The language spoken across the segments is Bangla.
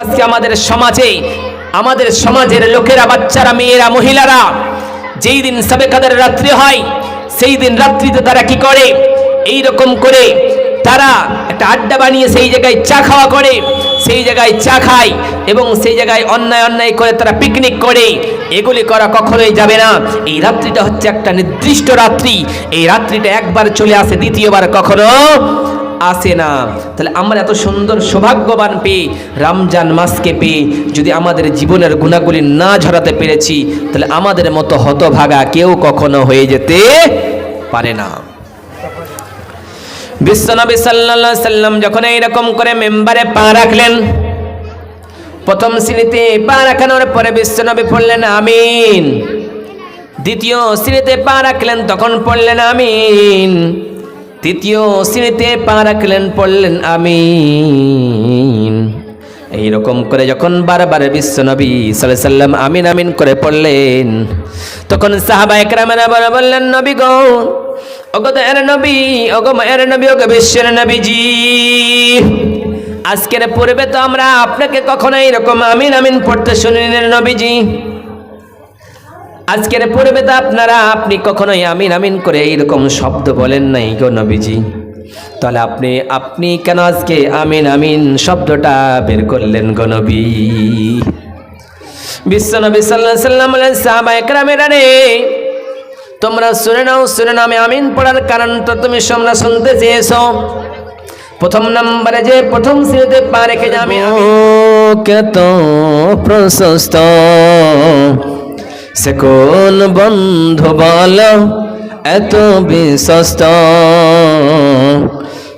আজকে আমাদের সমাজে, আমাদের সমাজের লোকেরা, বাচ্চারা, মেয়েরা, মহিলারা, যেই দিন সবে কাদের রাত্রি হয়, সেই দিন রাত্রিতে তারা কি করে? এই রকম করে তারা একটা আড্ডা বানিয়ে সেই জায়গায় চা খাওয়া করে, সেই জায়গায় চা খায় এবং সেই জায়গায় অন্যায় অন্যায় করে তারা পিকনিক করে। এগুলি করা কখনোই যাবে না। এই রাত্রিটা হচ্ছে একটা নির্দিষ্ট রাত্রি। এই রাত্রিটা একবার চলে আসে, দ্বিতীয়বার কখনো আসে না। তাহলে আমরা এত সুন্দর সৌভাগ্যবান পেয়ে রমজান মাসকে পেয়ে যদি আমাদের জীবনের গুণাগুলি না ঝরাতে পেরেছি, তাহলে আমাদের মতো হতভাগা কেউ কখনো হয়ে যেতে পারে না। বিশ্বনবী আলাইহি সাল্লাম যখন এইরকম করে মেম্বারে পা রাখলেন, প্রথম শ্রেণীতে পা রাখানোর পরে বিশ্বনবী পড়লেন, আমিন। দ্বিতীয় শ্রেণীতে পা রাখলেন, তখন পড়লেন, আমিন। তৃতীয় শ্রেণীতে পা রাখলেন, পড়লেন, আমিন। এইরকম করে যখন বারবার বিশ্বনবী সাল্লাল্লাহু সাল্লাম আমিন আমিন করে পড়লেন, তখন সাহাবা একরামেরা বলে বললেন, নবী গো, ওগো এর নবী, ওগো এর নবী, ওগো বিশ্বের নবীজি, আজকের পূর্বে তো আমরা আপনাকে কখনো এরকম আমিন আমিন পড়তে শুনিনি নবীজি। আজকের পূর্বে তো আপনারা, আপনি কখনোই আমিন আমিন করে এইরকম শব্দ বলেন নাই গো নবীজি। তাহলে আপনি আপনি কেন আজকে আমিন আমিন শব্দটা বের করলেন গো নবী? বিশ্বনবী সাল্লাহ সাল্লাম বলেন সাহাবা একরামেরা রে তোমরা শুনে নাও শুনে নাও, আমি আমিন পড়ার কারণ তো তুমি তোমরা শুনতে চেয়েছো। প্রথম নম্বরে যে, প্রথম শ্রেণীতে পা রেখে যে আমি কত প্রশস্ত। সে কোন বন্ধু বল, এত বিশ্বস্ত।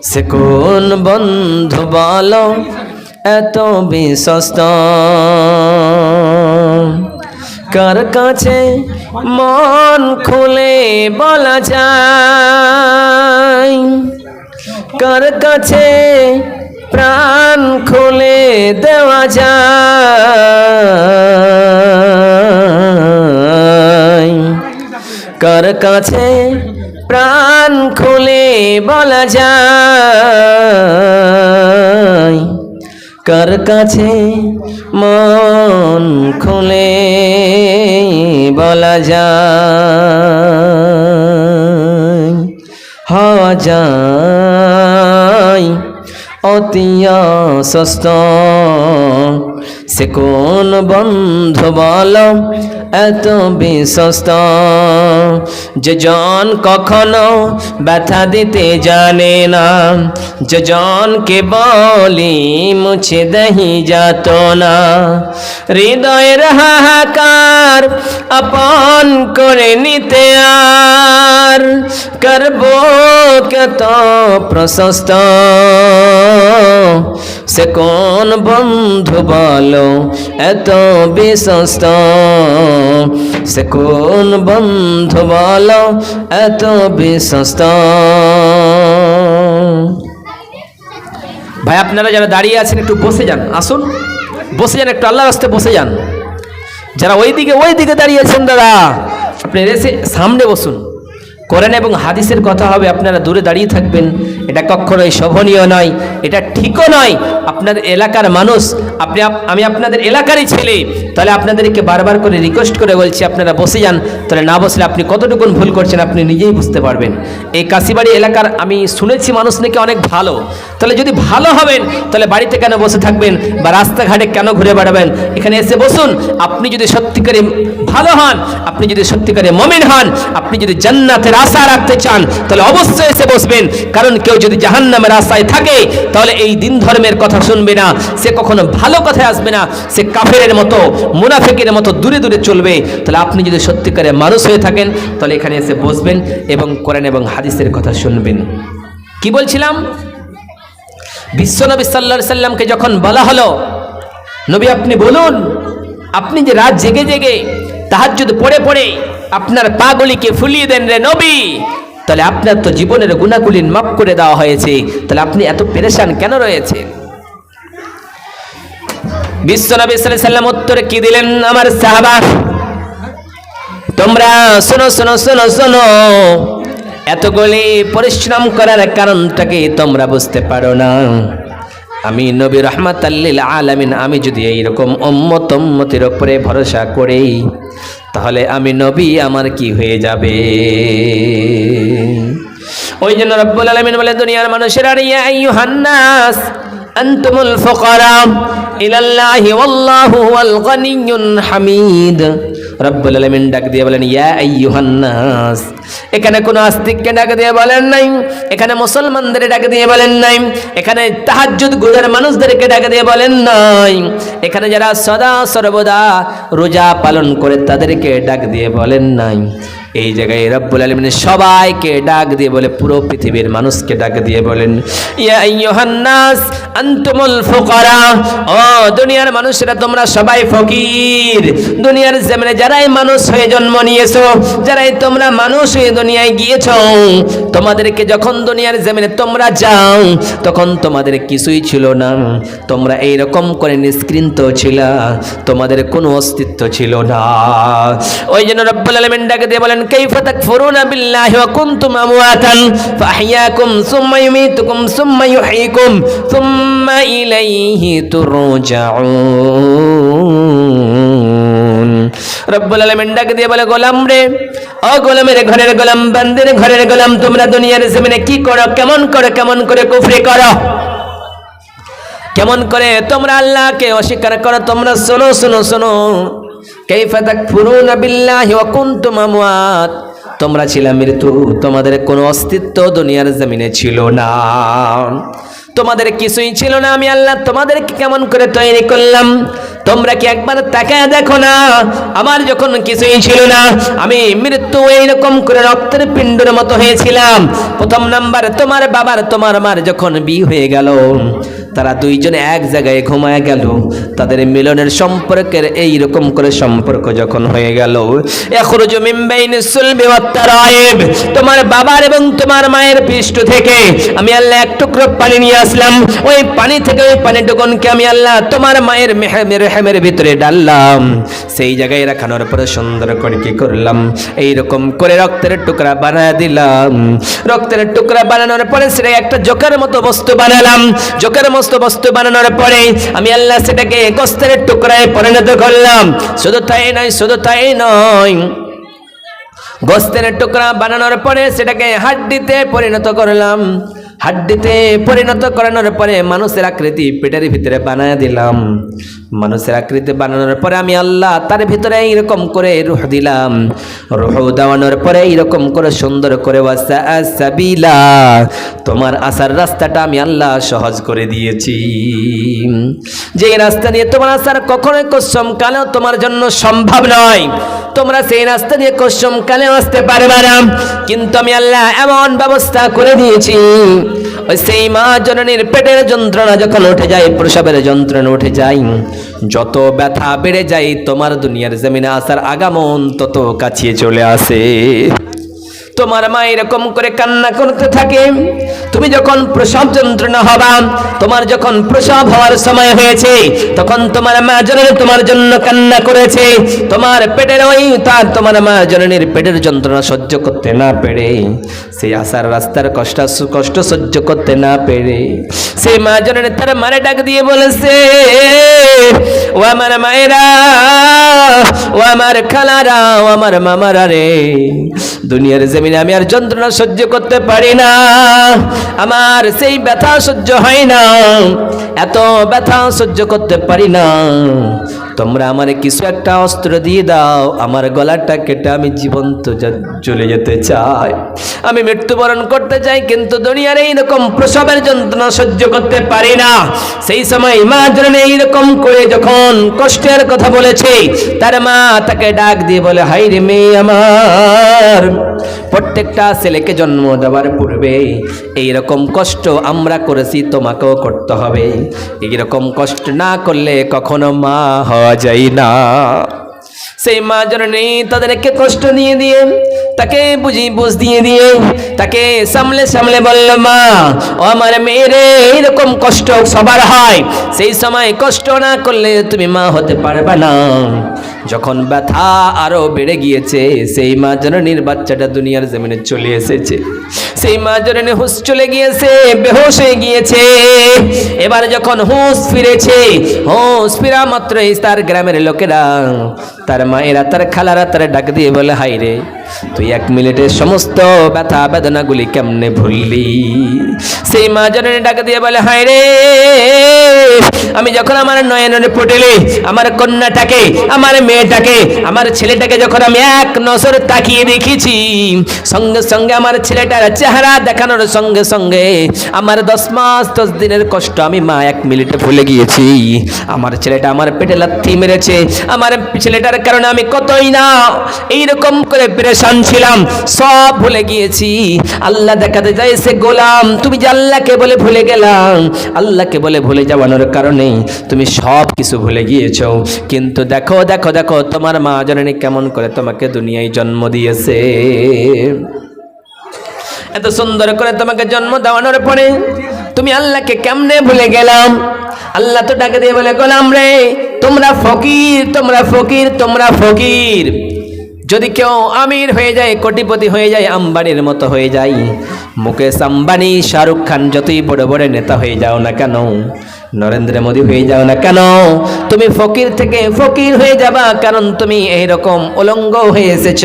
সে কোন বন্ধু বল, এত বিশ্বস্ত। কার কাছে মন খুলে বলা যায়? কার কাছে প্রাণ খুলে দেওয়া যায়। কার কাছে প্রাণ খুলে বলা যায়? কার কাছে মন খুলে বলা যায়? হওয়া যায়। অতিয়া সস্ত সে কোন বন্ধু বল? এত বিশ্বস্ত যে জন কখনো ব্যথা দিতে জানে না, যে জনকে বলি মুছে দহি যাত না। হৃদয়ের হাহাকার আপন করে নিতে আর করব কত প্রশস্ত। সে কোন বন্ধু বলো, এত বিশ্বস্ত। সে কোন বন্ধু বলো, এত বিশ্বস্ত। ভাই, আপনারা যারা দাঁড়িয়ে আছেন, একটু বসে যান, আসুন। বসে যান, একটু আল্লাহর রাস্তে বসে যান। যারা ওই দিকে ওই দিকে দাঁড়িয়ে আছেন, দাদা, আপনি এসে সামনে বসুন। করেন এবং হাদিসের কথা হবে, আপনারা দূরে দাঁড়িয়ে থাকবেন। এটা কখনোই শোভনীয় নয়, এটা ঠিকও নয়। আপনাদের এলাকার মানুষ, আপনি আমি আপনাদের এলাকারই ছেলে তাহলে আপনাদেরকে বারবার করে রিকোয়েস্ট করে বলছি, আপনারা বসে যান। তাহলে না বসলে আপনি কতটুকুন ভুল করছেন আপনি নিজেই বুঝতে পারবেন। এই কাশিবাড়ি এলাকার আমি শুনেছি মানুষ নাকি অনেক ভালো। তাহলে যদি ভালো হবেন, তাহলে বাড়িতে কেন বসে থাকবেন বা রাস্তাঘাটে কেন ঘুরে বেড়াবেন? এখানে এসে বসুন। আপনি যদি সত্যিকারে ভালো হন, আপনি যদি সত্যিকারে মমিন হন, আপনি যদি জান্নাতের আশা রাখতে চান, তাহলে অবশ্যই এসে বসবেন। কারণ কেউ যদি জাহান্নামের আশায় থাকে, তাহলে এই দিন ধর্মের কথা শুনবে না। সে কখনো ভালো কথায় আসবে না। সে কাফেরের মতো মুনাফিকের মতো দূরে দূরে চলবে, তাহলে আপনি যদি সত্যিকারে মানুষ হয়ে থাকেন, তাহলে এখানে এসে বসবেন এবং কোরআন এবং হাদিসের কথা শুনবেন। কি বলছিলাম? বিশ্বনবী সাল্লা সাল্লামকে যখন বলা হলো, নবী আপনি বলুন, আপনি যে রাত জেগে জেগে তাহাজ্জুদ পড়ে পড়ে আপনার পাগলিকে ফুলিয়ে দেন রে নবী, তাহলে আপনার তো জীবনের গুণাগুলি মাফ করে দেওয়া হয়েছে, তাহলে আপনি এত পেরেশান কেন রয়েছে সাল্লাল্লাহু সাল্লাম উত্তরে কি দিলেন? আমার সাহাবা, তোমরা শোনো শোনো শোনো শোনো। এতগুলি পরিশ্রম করার কারণটাকে তোমরা বুঝতে পারো না? আমি নবী রহমাত আল্লিল আলামিন, আমি যদি এইরকম উম্মত উম্মতের ওপরে ভরসা করি, তাহলে আমি নবী, আমার কি হয়ে যাবে? ওই জন্য রব্বুল আলামিন বলে দুনিয়ার মানুষেরা ইয়া আইয়ুহান্নাস আনতুমুল ফুকারা ইলাল্লাহি ওয়াল্লাহু হামিদ। রব্বুল ডাক দিয়ে বলেন, ইয়া এখানে কোনো আস্তিককে ডাক দিয়ে বলেন নাই, এখানে ডাক দিয়ে বলেন এখানে মানুষদেরকে ডাক দিয়ে বলেন এখানে যারা সদা সর্বদা রোজা পালন করে তাদেরকে ডাক দিয়ে বলেন নাই। এই জায়গায় রব্বুল আলমিন সবাইকে ডাক দিয়ে বলে, পুরো পৃথিবীর মানুষকে ডাক দিয়ে বলেন, ইয়া আইয়ুহান নাস, আনতুমুল ফুকারা, ও দুনিয়ার মানুষেরা তোমরা সবাই ফকির। দুনিয়ার জমিনে যারাই মানুষ হয়ে জন্ম নিয়েছো, যারাই তোমরা মানুষ হয়ে দুনিয়ায় গিয়েছো, তোমাদেরকে যখন দুনিয়ার জমিনে তোমরা যাও, তখন তোমাদের কিছুই ছিল না। তোমরা এই রকম করে নিষ্কৃন্ত ছিলা, তোমাদের কোনো অস্তিত্ব ছিল না। ওই জন্য রব্বুল আলামিন ডাকে দিয়ে বলেন কাইফা তাকফুরুনা বিল্লাহি ওয়া কুনতুম আমওয়াতান ফাহইয়াকুম সুম্মা ইউমীতুকুম সুম্মা ইউহয়িকুম সুম্মা ইলাইহি তুরজাউন রব্বুল আলামিন ডাকে দিয়ে বলে, গোলাম রে, ও গোলামের ঘরের গোলাম, বান্দের ঘরের গোলাম, তোমরা দুনিয়ার জমিনে কি করো? কেমন করে কেমন করে কুফরি করো? কেমন করে তোমরা আল্লাহকে অস্বীকার করো? তোমরা শোনো শোনো শোনো। তোমরা ছিলা মৃত্যু, তোমাদের কোনো অস্তিত্ব দুনিয়ার জমিনে ছিল না। তোমাদের কিছুই ছিল না, আমি আল্লাহ তোমাদেরকে কেমন করে তৈরি করলাম? তোমরা কি একবার তাকায় দেখো না? আমার যখন কিছুই ছিল না, আমি মৃত্যু এইরকম করে রক্তের পিণ্ডের মতো হয়েছিলাম। প্রথম নাম্বার, তোমার বাবার, তোমার মার যখন বিয়ে হয়ে গেল তারা দুইজনে এক জায়গায় ঘুমায় গেল। তাদের মিলনের সম্পর্কের এই রকম করে সম্পর্ক যখন হয়ে গেল। তোমার বাবার এবং তোমার মায়ের পৃষ্ঠ থেকে আমি আল্লাহ এক টুকরো পানি নিয়ে আসলাম। ওই পানি থেকে ওই পানিটুকুনকে আমি আল্লাহ তোমার মায়ের মেহেমের হেমের ভিতরে ডাললাম। সেই জায়গায় রাখানোর পরে সুন্দর করে কি করলাম? এই রকম করে রক্তের টুকরা বানায় দিলাম। রক্তের টুকরা বানানোর পরে সেটা একটা জোকের মতো বস্তু বানালাম। জোকের মতো বস্তু বানানোর পরে আমি আল্লাহ সেটাকে গোস্তের টুকরায় পরিণত করলাম। শুধু তাই নয়, শুধু তাই নয়। গোস্তের টুকরা বানানোর পরে সেটাকে হাড্ডিতে পরিণত করলাম। হাড্ডিতে পরিণত করানোর পরে মানুষের আকৃতি পেটের ভিতরে বানায় দিলাম। মানুষের আকৃতি বানানোর পরে আমি আল্লাহ তার ভিতরে এইরকম করে রুহ দিলাম। রুহ দেওয়ানোর পরে এইরকম করে সুন্দর করে তোমার আসার রাস্তাটা আমি আল্লাহ সহজ করে দিয়েছি। যে রাস্তা দিয়ে তোমার আসার কখনোই কসম কালেও তোমার জন্য সম্ভব নয়। তোমরা সেই রাস্তা দিয়ে কসম কালেও আসতে পারবে না। কিন্তু আমি আল্লাহ এমন ব্যবস্থা করে দিয়েছি। ওই সেই মা জননীর পেটের যন্ত্রণা যখন উঠে যায়, প্রসবের যন্ত্রণা উঠে যায়। যত ব্যথা বেড়ে যায়, তোমার দুনিয়ার জমিনে আসার আগামন তত কাছিয়ে চলে আসে। তোমার মা এরকম করে কান্না করতে থাকে। তুমি যখন প্রসব যন্ত্রণা হবা, তোমার যখন প্রসব হওয়ার সময় হয়েছে, তখন তোমার মা জননী তোমার জন্য কান্না করেছে। তোমার পেটের ওই তার তোমার মা জননীর পেটের যন্ত্রণা সহ্য করতে না পেরে, সেই আসার রাস্তার কষ্ট কষ্ট সহ্য করতে না পেরে, সেই মা জননী তার মারে ডাক দিয়ে বলেছে, ও আমার মায়েরা, ও আমার খালারা, ও আমার মামারা রে, দুনিয়ার জমিনে আমি আর যন্ত্রণা সহ্য করতে পারি না। আমার সেই ব্যথা সহ্য হয় না। এত ব্যথা সহ্য করতে পারি না। তোমরা আমার কিছু একটা অস্ত্র দিয়ে দাও, আমার গলাটা কেটে আমি জীবন্ত চলে যেতে চাই। আমি মৃত্যুবরণ করতে চাই, কিন্তু দুনিয়ার এইরকম প্রসবের যন্ত্রণা সহ্য করতে পারি না। সেই সময় মা জননী এইরকম করে যখন কষ্টের কথা বলেছে, তার মা তাকে ডাক দিয়ে বলে হাই রে মেয়ে আমার, প্রত্যেকটা ছেলেকে জন্ম দেওয়ার পূর্বে এইরকম কষ্ট আমরা করেছি, তোমাকেও করতে হবে। এইরকম কষ্ট না করলে কখনো মা হওয়া যায় না। সেই মা জননী তাদেরকে কষ্ট দিয়ে দিয়ে, তাকে বুঝি বুঝ দিয়ে দিয়ে, তাকে সামলে সামলে বলল, মা ও আমার মেয়েরে এইরকম কষ্ট সবার হয়। সেই সময় কষ্ট না করলে তুমি মা হতে পারবে না। যখন ব্যথা আরও বেড়ে গিয়েছে, সেই মা জননীর বাচ্চাটা দুনিয়ার জমিনে চলে এসেছে। সেই মা জননী হুঁশ চলে গিয়েছে, বেহোশ হয়ে গিয়েছে। এবার যখন হুঁশ ফিরেছে, হুঁশ ফিরা মাত্রই তার গ্রামের লোকেরা, তার মায়েরা, তার খালারা তার ডাক দিয়ে বলে হাই রে, তুই এক মিনিটের সমস্ত ব্যথা বেদনাগুলি কেমনে ভুললি? সেই মা জননী ডাক দিয়ে বলে হাই রে, আমি যখন আমার নয়নের পটেলে, আমার কন্যাটাকে, আমার মেয়েটাকে, আমার ছেলেটাকে যখন আমি এক নজর তাকিয়ে দেখেছি, সঙ্গে সঙ্গে আমার ছেলেটার চেহারা দেখানোর সঙ্গে সঙ্গে আমার দশ মাস, দশ দিনের কষ্ট আমি মা এক মিনিটে ভুলে গিয়েছি। আমার ছেলেটা আমার পেটে লাথি মেরেছে। আমার ছেলেটার কারণে আমি কতই না এইরকম করে পেরেশান ছিলাম, সব ভুলে গিয়েছি। আল্লাহ দেখাতে চাইছে গোলাম, তুমি যে আল্লাহকে বলে ভুলে গেলাম। আল্লাহকে বলে ভুলে যাওয়ানোর কারণে তুমি সব কিছু ভুলে গিয়েছো। কিন্তু দেখো দেখো দেখো, তোমার মা জননী কেমন করে তোমাকে দুনিয়ায় জন্ম দিয়েছে। এত সুন্দর করে তোমাকে জন্ম দেওয়ানোর পরে তুমি আল্লাহকে কেমনে ভুলে গেলাম? আল্লাহ তো ডাকে দিয়ে বলে, গোলাম রে, তোমরা ফকির তোমরা ফকির তোমরা ফকির। যদি কেউ আমির হয়ে যায়, কোটিপতি হয়ে যায়, আম্বানির মতো হয়ে যায়, মুকেশ আম্বানি, শাহরুখ খান যতই বড় বড় নেতা হয়ে যাও না কেন নরেন্দ্র মোদী হয়ে যাও না কেন? তুমি ফকির থেকে ফকির হয়ে যাবা কারণ তুমি এইরকম উলঙ্গ হয়ে এসেছ।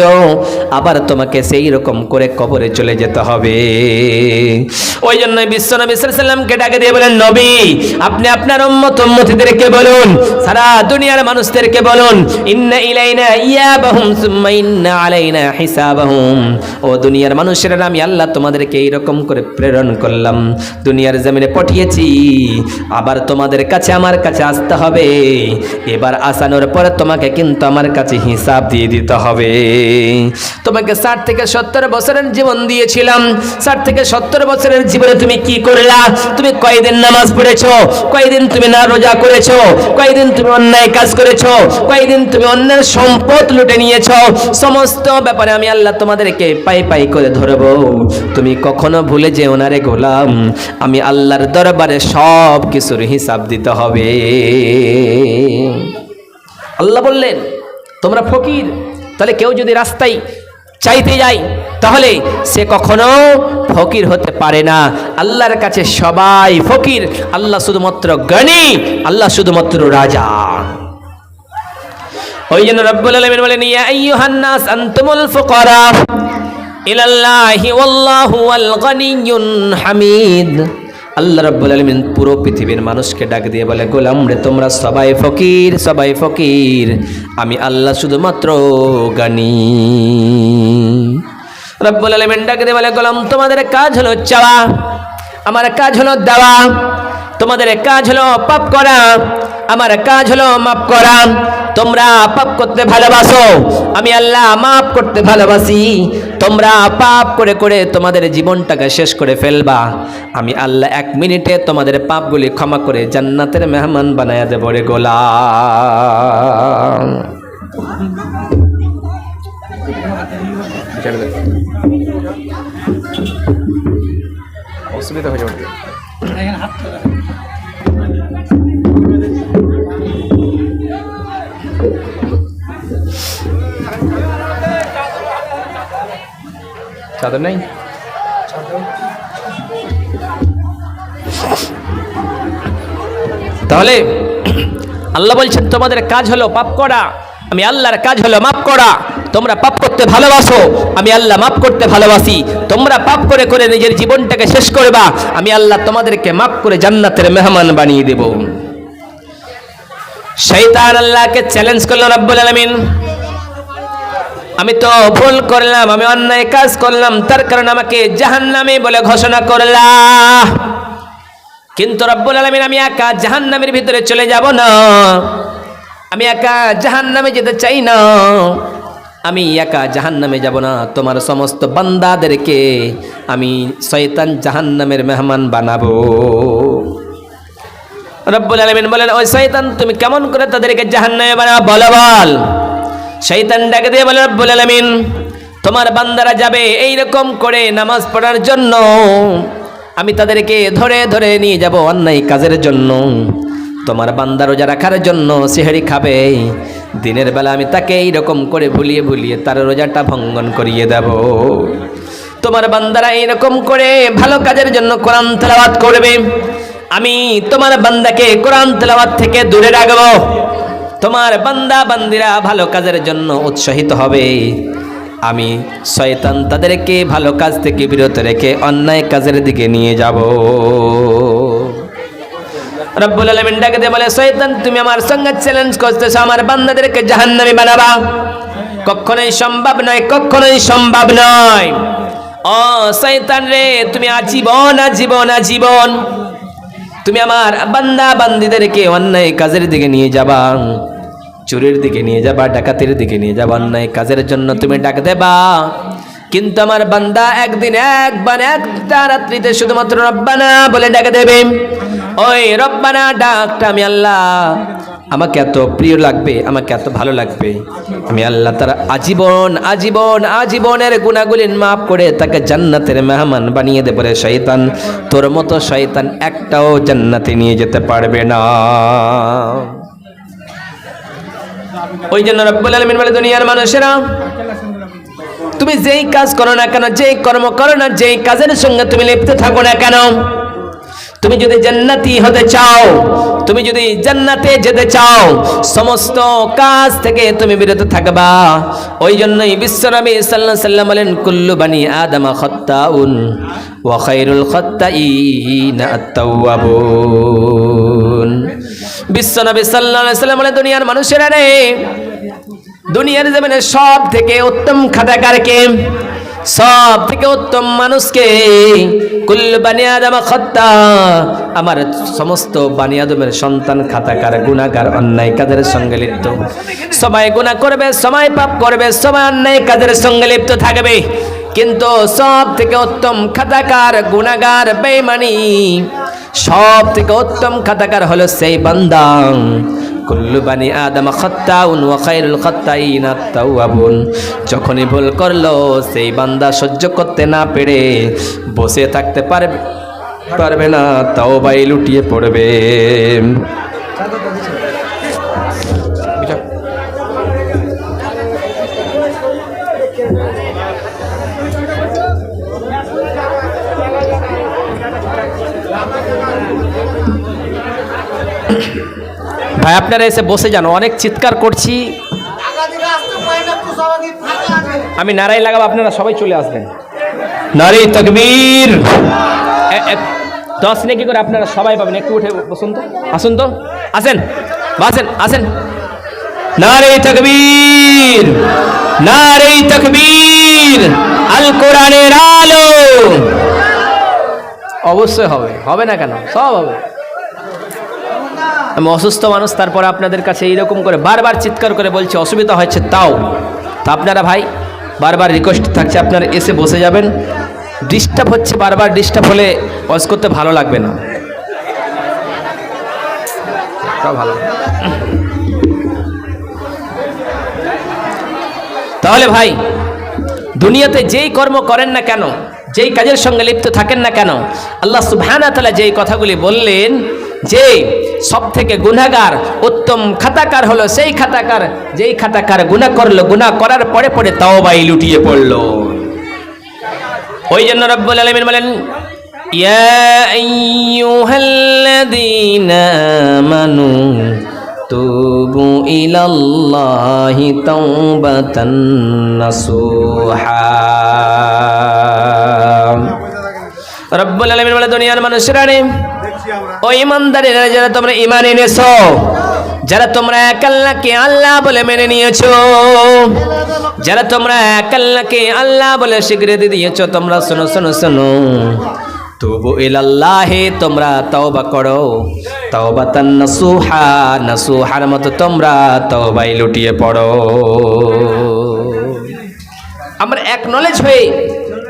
আবার তোমাকে সেই রকম করে কবরে চলে যেতে হবে। ওই জন্য বিশ্বনবী সাল্লামকে ডাকে দিয়ে বলেন, নবী, আপনি আপনার উম্মত উম্মতিদেরকে বলুন, সারা দুনিয়ার মানুষদেরকে বলুন, ইন্না ইলাইনা ইয়াবাহুম সুম্মা ইন্না আলাইনা হিসাবাহুম। ও দুনিয়ার মানুষেরা আমি আল্লাহ তোমাদেরকে এইরকম করে প্রেরণ করলাম। দুনিয়ার জমিনে পাঠিয়েছি। আবার তোমাদের কাছে আমার কাছে আসতে হবে। এবার আসানোর পরে তোমাকে কিন্তু আমার কাছে হিসাব দিয়ে দিতে হবে। তোমাকে ষাট থেকে সত্তর বছরের জীবন দিয়েছিলাম। ষাট থেকে সত্তর বছরের জীবনে তুমি কি করলা? তুমি কয়দিন নামাজ পড়েছো? কয়দিন তুমি না রোজা করেছ? কয়দিন তুমি অন্যায় কাজ করেছ? কয়দিন তুমি অন্যের সম্পদ লুটে নিয়েছো? সমস্ত ব্যাপারে আমি আল্লাহ তোমাদেরকে পাই পাই করে ধরবো। তুমি কখনো ভুলে যে ওনারে গোলাম। আমি আল্লাহর দরবারে সব কিছুর হিসাব দিতে হবে। আল্লাহ বললেন, তোমরা ফকির, তাহলে কেউ যদি রাস্তায় চাইতে যায়, তাহলে সে কখনো ফকির হতে পারে না। আল্লাহর কাছে সবাই ফকির, আল্লাহ শুধুমাত্র গণি, আল্লাহ শুধুমাত্র রাজা। ওই জন্য রব্বুল আলামিন বলেন, ইয়া আইয়ুহান নাস আনতুমুল ফুকারা, ইলাল্লাহি ওয়াল্লাহু ওয়াল গনিয়্যুন হামিদ। আল্লাহ রাব্বুল আলামিন পুরো পৃথিবীর মানুষকে ডাক দিয়ে বলে, গোলাম রে, তোমরা সবাই ফকির সবাই ফকির। আমি আল্লাহ শুধুমাত্র গানি। রব্বুল আলামিন ডাক দিয়ে বলে, গোলাম, তোমাদের কাজ হলো চাওয়া। আমার কাজ হলো দেওয়া। তোমাদের কাজ হলো পাপ করা, আমার কাজ হলো মাফ করা। তোমরা পাপ করতে ভালোবাসো, আমি আল্লাহ মাফ করতে ভালোবাসি। তোমরা পাপ করে করে তোমাদের জীবনটাকে শেষ করে ফেলবা। আমি আল্লাহ এক মিনিটে তোমাদের পাপগুলি ক্ষমা করে জান্নাতের মেহমান বানায়া দেব রে গোলা অসুবিধা হয়ে যাবে। চাদর নেই? তাহলে আল্লাহ বলছেন, তোমাদের কাজ হলো পাপ করা। আমি আল্লাহর কাজ হলো মাপ করা। তোমরা পাপ করতে ভালোবাসো। আমি আল্লাহ মাফ করতে ভালোবাসি। তোমরা পাপ করে করে নিজের জীবনটাকে শেষ করবা। আমি আল্লাহ তোমাদেরকে মাফ করে জান্নাতের মেহমান বানিয়ে দেব। শৈতান আল্লাহকে চ্যালেঞ্জ করল রব্বুল আলামিন। আমি তো ভুল করলাম, আমি অন্যায় কাজ করলাম, তার কারণে আমাকে জাহান্নামে বলে ঘোষণা করলাম কিন্তু রব্বুল আলমিন, আমি একা জাহান্নামের ভিতরে চলে যাব না। আমি একা জাহান্নামে যেতে চাই না। আমি একা জাহান্নামে যাব না। তোমার সমস্ত বান্দাদেরকে আমি শয়তান জাহান্নামের মেহমান বানাবো। রব্বুল আলমিন বলেন, ওই শয়তান, তুমি কেমন করে তাদেরকে জাহান্নামে বানাবো বল। শয়তান ডাকে দিয়ে বলে, রব্বুল আলমিন, তোমার বান্দারা যাবে এই রকম করে নামাজ পড়ার জন্য। আমি তাদেরকে ধরে ধরে নিয়ে যাব অন্যায় কাজের জন্য। তোমার বান্দা রোজা রাখার জন্য সেহারি খাবে। দিনের বেলা আমি তাকে এইরকম করে ভুলিয়ে ভুলিয়ে তার রোজাটা ভঙ্গন করিয়ে দেব। তোমার বান্দারা এরকম করে ভালো কাজের জন্য কোরআন তেলাওয়াত করবে। আমি তোমার বান্দাকে কোরআন তেলাওয়াত থেকে দূরে রাখব। তোমার বান্দা বান্দিরা ভালো কাজের জন্য উৎসাহিত হবে। আমি শয়তান তাদেরকে ভালো কাজ থেকে বিরত রেখে অন্যায় কাজের দিকে নিয়ে যাব। রব্বুল আলামিন ডাকে দিয়ে বলে, শয়তান, তুমি আমার সঙ্গে চ্যালেঞ্জ করতেছো, আমার বান্দাদেরকে জাহান্নামী বানাবা। কখনোই সম্ভব নয়, কখনোই সম্ভব নয়। ও শয়তান রে, তুমি আজীবন আজীবন আজীবন তুমি আমার বান্দা বান্দিদেরকে অন্যায় কাজের দিকে নিয়ে যাবা। চুরির দিকে নিয়ে যাবা, ডাকাতির দিকে নিয়ে যাবা। অন্যায় কাজের জন্য তুমি ডাক দেবা। কিন্তু আমার বান্দা একদিন একবার একটা রাত্রিতে শুধুমাত্র রব্বানা বলে ডাকে দেবে। ওই রব্বানা ডাকটা আমি আল্লাহ আমাকে এত প্রিয় লাগবে, আমাকে এত ভালো লাগবে। আমি আল্লাহ তার আজীবন আজীবন, আজীবনের গুণাগুলি মাফ করে তাকে জান্নাতের মেহমান বানিয়ে দেবে রে শয়তান। তোর মতো শয়তান একটাও জান্নাতে নিয়ে যেতে পারবে না। ওই জন্য রব্বুল আলমিন বলে, দুনিয়ার মানুষেরা, তুমি যেই কাজ করো না কেন, যেই কর্ম করো না, যেই কাজের সঙ্গে তুমি লিপ্ত থাকো না কেন তুমি যদি জান্নাতি হতে চাও, তুমি যদি জান্নাতে যেতে চাও, সমস্ত কাজ থেকে তুমি বিরত থাকবা। ওই জন্যই বিশ্বনবী আলাইহি সাল্লাম বলেন, কুল্লু বানি আদম খাত্তাউন ওয়া খায়রুল খাত্তাইনা আত-তাওয়াবুন। বিশ্বনবী সাল্লাল্লাহু আলাইহি সাল্লাম বলেন, দুনিয়ার মানুষেরা রে, দুনিয়ার জমিনে সব থেকে উত্তম খাতাকারকে সব থেকে উত্তম মানুষকে, কুল বানি আদম খত্তা। আমার সমস্ত বানিয়াদমের সন্তান খাতাকার গুণাগার অন্যায় কাজের সঙ্গে লিপ্ত। সবাই গুণা করবে, সবাই পাপ করবে, সবাই অন্যায় কাজের সঙ্গে লিপ্ত থাকবে। কিন্তু সব থেকে উত্তম খাতাকার গুণাগার বেমানি সব থেকে উত্তম খাতাকার হলো সেই বান্দাং। কুল্লু বানি আদম খত্তাউন ওয়া খায়রুল খত্তাইন আত-তাওয়াবুন। যখনই ভুল করল, সেই বান্দা সহ্য করতে না পেরে বসে থাকতে পারবে পারবে না, তাও বাই লুটিয়ে পড়বে। ভাই, আপনারা এসে বসে যান, অনেক চিৎকার করছি। আমি নারাই লাগাবো, আপনারা সবাই চলে আসবেন। নারী তকবীর। দশ নাকি করে আপনারা সবাই পাবেন? একটু উঠে বসুন তো। আসুন তো। আসেন, বাসেন, আসেন। নারী তকবীর নারী তকবীর, আল কোরআনের আলো। অবশ্যই হবে হবে না কেন? সব হবে। আমি অসুস্থ মানুষ, তারপর আপনাদের কাছে এইরকম করে বারবার চিৎকার করে বলছি, অসুবিধা হয়েছে, তাও। তা আপনারা ভাই, বারবার রিকোয়েস্ট থাকছে, আপনারা এসে বসে যাবেন। ডিস্টার্ব হচ্ছে, বারবার ডিস্টার্ব হলে ওয়াজ করতে ভালো লাগবে না। ভালো। তাহলে ভাই, দুনিয়াতে যেই কর্ম করেন না কেন, যেই কাজের সঙ্গে লিপ্ত থাকেন না কেন, আল্লাহ সুবহানা তাআলা যেই কথাগুলি বললেন যে সব থেকে গুনাহগার, উত্তম খাতাকার হলো সেই খাতাকার, যেই খাতাকার গুনাহ করল, গুনাহ করার পরে পরে তাওবাই লুটিয়ে পড়ল। ওই জন্য রব্বুল আলামিন বলেন আমানু তুবু ইলাল্লাহি তাওবাতান নাসুহা। রব্বুল আলামিন বলে, দুনিয়ার মানুষেরা রে ও ইমানদারেরা, যারা তোমরা ইমান এনেছো, যারা তোমরা এক আল্লাহকে আল্লাহ বলে মেনে নিয়েছো, যারা তোমরা এক আল্লাহ বলে স্বীকৃতি দিয়েছ, তোমরা শোনো শোনো শোনো। তবু ইলাল্লাহে, তোমরা তওবা করো। তওবাতান নাসুহা, নাসুহার মতো তোমরা তওবাই লুটিয়ে পড়ো। আমরা এক নলেজ হয়ে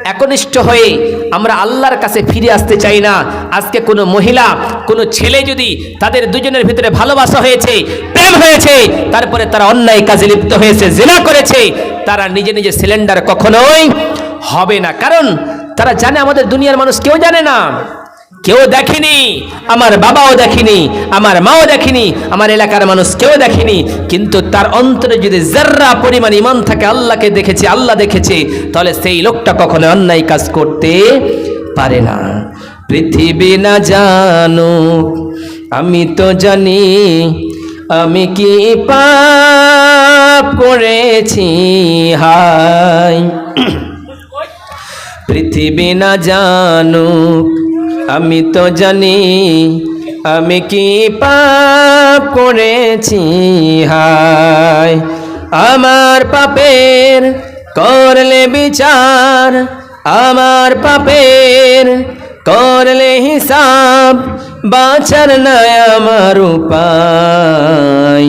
একনিষ্ঠ হয়ে আমরা আল্লাহর কাছে ফিরে আসতে চাই না। আজকে কোনো মহিলা, কোনো ছেলে যদি তাদের দুজনের ভিতরে ভালোবাসা হয়েছে, প্রেম হয়েছে, তারপরে তারা অন্যায় কাজে লিপ্ত হয়েছে, জেনা করেছে, তারা নিজে নিজে সিলিন্ডার কখনোই হবে না। কারণ তারা জানে আমাদের দুনিয়ার মানুষ কেউ জানে না। কেউ দেখেনি, আমার বাবাও দেখেনি, আমার মাও দেখেনি, আমার এলাকার মানুষ কেউ দেখেনি, কিন্তু তার অন্তরে যদি জার্রা পরিমাণ ইমান থাকে, আল্লাহকে দেখেছে, আল্লাহ দেখেছে, তাহলে সেই লোকটা কখনো অন্যায় কাজ করতে পারে না। পৃথিবী না জানো আমি তো জানি, আমি কি পাপ করেছি, হাই। পৃথিবী না জানুক আমি তো জানি আমি কি পাপ করেছি, হায়। আমার পাপের করলে বিচার, আমার পাপের করলে হিসাব, বাঁচার নাই আমার উপায়।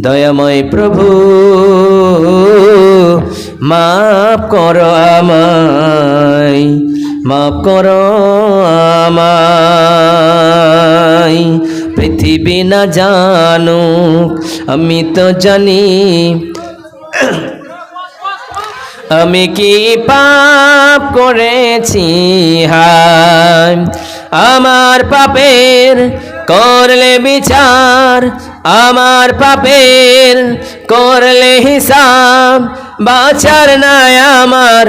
দয়াময় প্রভু, মাফ কর আমায়। মাফ করো আমায়। পৃথিবী না জানুক, আমি তো জানি। আমি কি পাপ করেছি? হায়। আমার পাপের করলে বিচার, আমার পাপের করলে হিসাব বাঁচার নাই আমার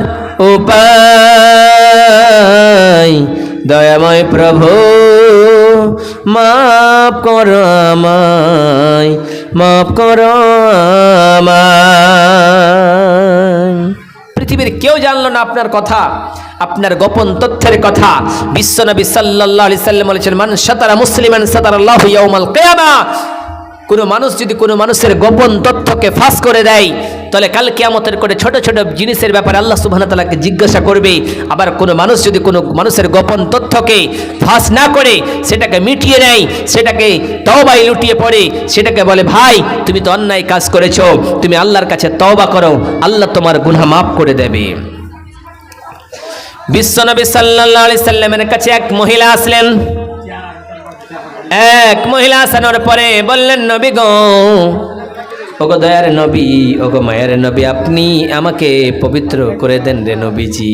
উপায়। দয়াময় প্রভু, মাফ করো আমায়, মাফ করো পৃথিবীর কেউ জানলো না আপনার কথা, আপনার গোপন তথ্যের কথা। বিশ্বনবী সাল্লাল্লাহু সাল্লাম বলেছেন, মান সাতারা মুসলিমান সাতারাল্লাহু কোনো মানুষ যদি কোনো মানুষের গোপন তথ্যকে ফাঁস করে দেয় তাহলে কাল কেয়ামতের করে ছোট ছোট জিনিসের ব্যাপারে আল্লাহ সুবহানাহু তাআলাকে জিজ্ঞাসা করবে। আবার কোনো মানুষ যদি কোনো মানুষের গোপন তথ্যকে ফাঁস না করে, সেটাকে মিটিয়ে নেয়, সেটাকে তওবায় লুটিয়ে পড়ে, সেটাকে বলে, ভাই, তুমি তো অন্যায় কাজ করেছ, তুমি আল্লাহর কাছে তওবা করো, আল্লাহ তোমার গুনাহ মাফ করে দেবে। বিশ্বনবী আলাইহি সাল্লামের কাছে এক মহিলা আসলেন। এক মহিলা আসানোর পরে বললেন, নবী গো ওগো দয়ার নবী, ওগো মায়ের নবী, আপনি আমাকে পবিত্র করে দেন রে নবীজি।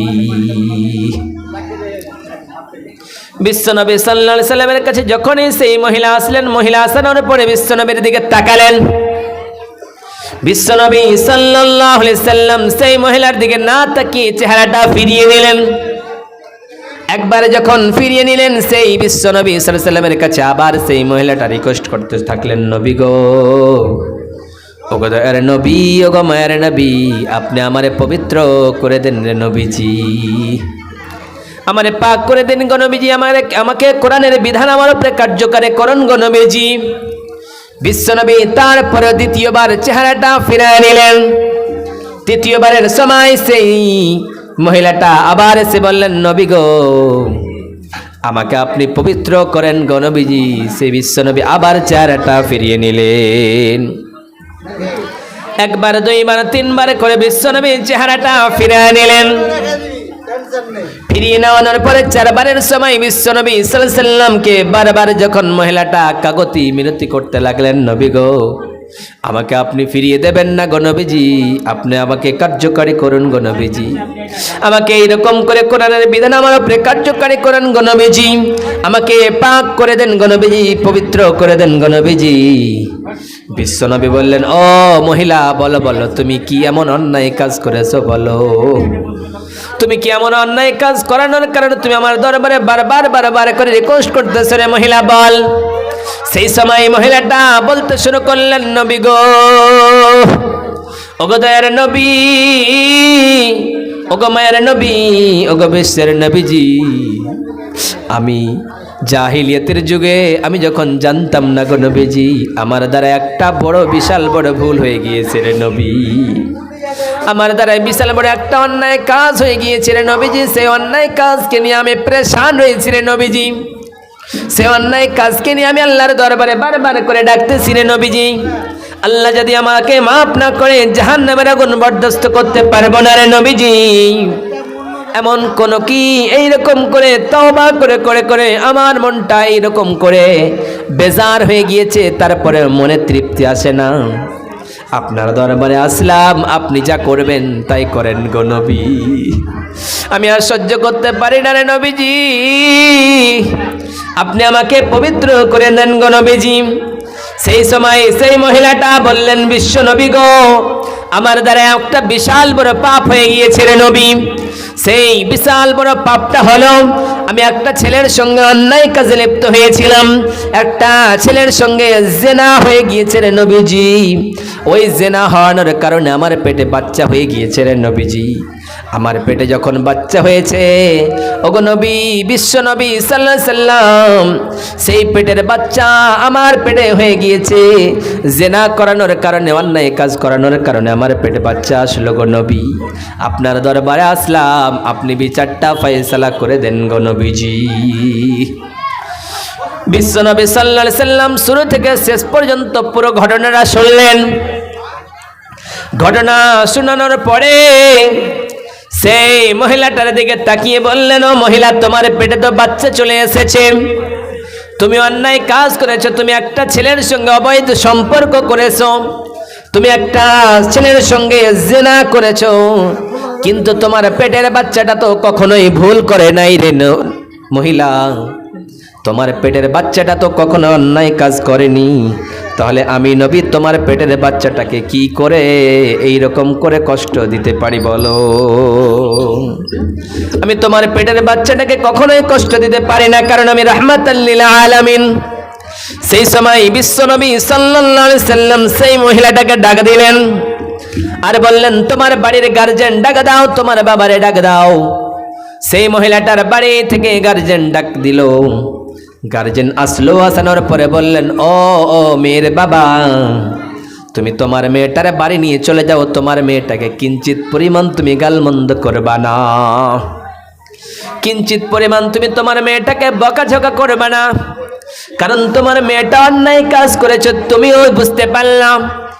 বিশ্বনবী আলাইহি সাল্লামের কাছে যখনই সেই মহিলা আসলেন, মহিলা আসানোর পরে বিশ্বনবীর দিকে তাকালেন। বিশ্বনবী আলাইহি সাল্লাম সেই মহিলার দিকে না তাকিয়ে চেহারাটা ফিরিয়ে নিলেন। একবারে যখন ফিরিয়ে নিলেন, সেই বিশ্বনবী সাল্লামের কাছে আবার সেই মহিলাটা রিকোয়েস্ট করতে থাকলেন, নবী গো ওগো দয়ার নবী, ওগো মায়ের নবী, আপনি আমারে পবিত্র করে দেন রে নবীজি। আমারে পাক করে দেন গো নবীজি, আমারে, আমাকে কোরআনের বিধান আমার উপরে কার্যকারে করণ গো বিশ্বনবী তারপরে দ্বিতীয়বার চেহারাটা ফিরিয়ে নিলেন। তৃতীয়বারের সময় সেই মহিলাটা আবার এসে বললেন, নবী গো, আমাকে আপনি পবিত্র করেন গো নবীজি। সেই বিশ্বনবী আবার চেহারাটা ফিরিয়ে নিলেন। একবার, দুইবার, তিনবার করে বিশ্বনবীর চেহারাটা ফিরিয়ে নিলেন। ফিরিয়ে নেওয়ানোর পরে চারবারের সময় বিশ্বনবী সাল্লামকে বারবার যখন মহিলাটা কাগতি মিনতি করতে লাগলেন, নবী গো আমাকে আপনি ফিরিয়ে দেবেন না গণবিজি। আপনি আমাকে কার্যকারী করুন গণবিজি। আমাকে এইরকম করে কোরআনের বিধান আমার উপরে কার্যকারী করুন গণবিজি। আমাকে পাক করে দেন গণবিজি, পবিত্র করে দেন গণবিজি। বিশ্বনবী বললেন, ও মহিলা, বলো বলো, তুমি কি এমন অন্যায় কাজ করেছ, বলো? তুমি কি এমন অন্যায় কাজ করানোর কারণে তুমি আমার দরবারে বারবার বারবার করে রিকোয়েস্ট করতেছো রে মহিলা, বল? সেই সময় মহিলাটা বলতে শুরু করলেন, নবী গো, ওগো দয়ার নবী, ওগো মায়ের নবী, ওগো বিশ্বের নবীজি, আমি জাহিলিয়াতের যুগে আমি যখন জানতাম না গো নবীজি, আমার দ্বারা একটা বড় বিশাল বড় ভুল হয়ে গিয়েছে রে নবী। আমার দ্বারা বিশাল বড় একটা অন্যায় কাজ হয়ে গিয়েছে রে নবীজি, সেই অন্যায় কাজকে নিয়ে আমি প্রেশান হয়েছি রে নবীজি। সে অন্যায় কাজকে নিয়ে আমি আল্লাহর দরবারে বারবার করে ডাকতেছি রে নবীজি। আল্লাহ যদি আমাকে মাফ না করে জাহান নামের আগুন বরদাস্ত করতে পারব না রে নবীজি। এমন কোন কি এইরকম করে তওবা করে করে করে আমার মনটা এইরকম করে বেজার হয়ে গিয়েছে তারপরে মনে তৃপ্তি আসে না। আপনার দরবারে আসলাম, আপনি যা করবেন তাই করেন গো নবী। আমি আর সহ্য করতে পারি না রে নবীজি। আপনি আমাকে পবিত্র করে দেন গো নবীজি। সেই সময় সেই মহিলাটা বললেন, বিশ্ব নবী গো, আমার দ্বারা একটা বিশাল বড় পাপ হয়ে গিয়েছে রে নবী। সেই বিশাল বড় পাপটা হলো, আমি একটা ছেলের সঙ্গে অন্যায় কাজে লিপ্ত হয়েছিলাম। একটা ছেলের সঙ্গে জেনা হয়ে গিয়েছে রে নবীজি। ওই জেনা হওয়ানোর কারণে আমার পেটে বাচ্চা হয়ে গিয়েছে রে নবীজি। আমার পেটে যখন বাচ্চা হয়েছে, ওগো নবী, বিশ্ব নবী সাল্লাহ সাল্লাম, সেই পেটের বাচ্চা আমার পেটে হয়ে গিয়েছে। জেনা করানোর কারণে, অন্যায় কাজ করানোর কারণে আমার পেটে বাচ্চা আসলো গো নবী। আপনার দরবারে আসলাম, আপনি বিচারটা ফয়সালা করে দেন গো নবীজি। বিশ্বনবী সাল্লাহ সাল্লাম শুরু থেকে শেষ পর্যন্ত পুরো ঘটনাটা শুনলেন। ঘটনা শোনানোর পরে সেই মহিলাটার দিকে তাকিয়ে বললেন, ও মহিলা, তোমার পেটে তো বাচ্চা চলে এসেছে। তুমি অন্যায় কাজ করেছ, তুমি একটা ছেলের সঙ্গে অবৈধ সম্পর্ক করেছ, তুমি একটা ছেলের সঙ্গে জেনা করেছ, কিন্তু তোমার পেটের বাচ্চাটা তো কখনোই ভুল করে নাই রে মহিলা, তোমার পেটের বাচ্চাটা তো কখনো অন্যায় কাজ করেনি। তাহলে আমি নবী, তোমার পেটের বাচ্চাটাকে কি করে এই রকম করে কষ্ট দিতে পারি বলো? আমি তোমার পেটের বাচ্চাটাকে কখনোই কষ্ট দিতে পারি না, কারণ আমি রহমাতাল্লিল আলামিন। সেই সময় বিশ্বনবী সাল্লাল্লাহু সাল্লাম সেই মহিলাটাকে ডাক দিলেন আর বললেন, তোমার বাড়ির গার্জেন ডাক দাও, তোমার বাবারে ডাক দাও। সেই মহিলাটার বাড়ি থেকে গার্জেন ডাক দিল। গার্জেন আসলো আসানোর পরে বললেন, ও ও মেয়ের বাবা, তুমি তোমার মেয়েটার বাড়ি নিয়ে চলে যাও, তোমার মেয়েটাকে কিঞ্চিত পরিমাণ তুমি গালমন্দ করবা না। কিঞ্চিত পরিমাণ তুমি তোমার মেয়েটাকে বকাঝকা করবে না। কারণ তোমার মেয়েটা অন্যায় কাজ করেছ, তুমিও বুঝতে পারলাম।